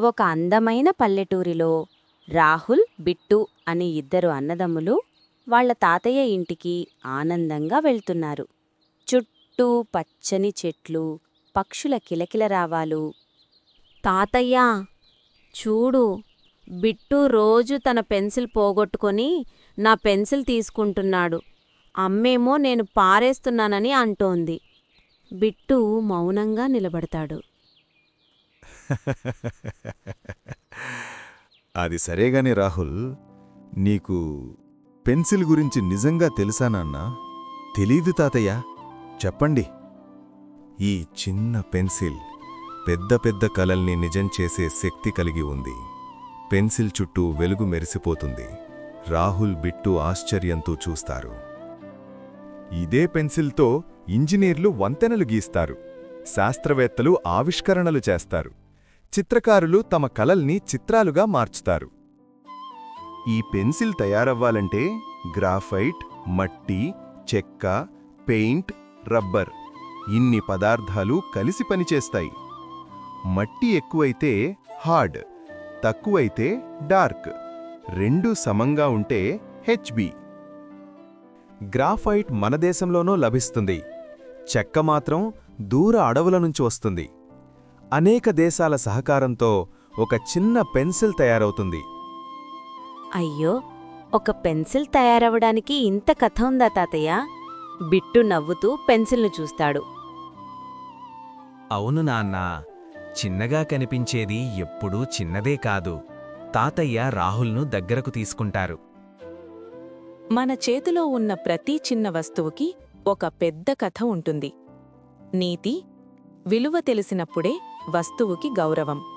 ఒక అందమైన పల్లెటూరిలో రాహుల్ బిట్టు అని ఇద్దరు అన్నదమ్ములు వాళ్ళ తాతయ్య ఇంటికి ఆనందంగా వెళ్తున్నారు. చుట్టూ పచ్చని చెట్లు పక్షుల కిలకిల రావాలు. తాతయ్య చూడు బిట్టు రోజు తన పెన్సిల్ పోగొట్టుకొని నా పెన్సిల్ తీసుకుంటున్నాడు. అమ్మేమో నేను పారేస్తున్నానని అంటోంది. బిట్టు మౌనంగా నిలబడతాడు. అది సరేగాని రాహుల్ నీకు పెన్సిల్ గురించి నిజంగా తెలుసా నాన్నా? తెలీదు తాతయ్య. చెప్పండి. ఈ చిన్న పెన్సిల్ పెద్ద పెద్ద కలల్ని నిజం చేసే శక్తి కలిగి ఉంది. పెన్సిల్ చుట్టూ వెలుగు మెరిసిపోతుంది. రాహుల్ బిట్టు ఆశ్చర్యంతో చూస్తారు. ఇదే పెన్సిల్తో ఇంజనీర్లు వంతెనలు గీస్తారు. శాస్త్రవేత్తలు ఆవిష్కరణలు చేస్తారు. చిత్రకారులు తమ కలల్ని చిత్రాలుగా మార్చుతారు. ఈ పెన్సిల్ తయారవ్వాలంటే గ్రాఫైట్ మట్టి చెక్క పెయింట్ రబ్బర్ ఇన్ని పదార్థాలు కలిసి పనిచేస్తాయి. మట్టి ఎక్కువైతే హార్డ్ తక్కువైతే డార్క్ రెండూ సమంగా ఉంటే హెచ్బి. గ్రాఫైట్ మన దేశంలోనూ లభిస్తుంది. చెక్క మాత్రం దూర అడవుల నుంచి వస్తుంది. అనేక దేశాల సహకారంతో ఒక చిన్న పెన్సిల్ తయారవుతుంది. అయ్యో ఒక పెన్సిల్ తయారవడానికి ఇంత కథ ఉందా తాతయ్య? బిట్టు నవ్వుతూ పెన్సిల్ను చూస్తాడు. అవును నాన్న చిన్నగా కనిపించేది ఎప్పుడూ చిన్నదే కాదు. తాతయ్య రాహుల్ను దగ్గరకు తీసుకుంటారు. మన చేతిలో ఉన్న ప్రతి చిన్న వస్తువుకి ఒక పెద్ద కథ ఉంటుంది. నీతి విలువ తెలిసినప్పుడే వస్తువుకి గౌరవం.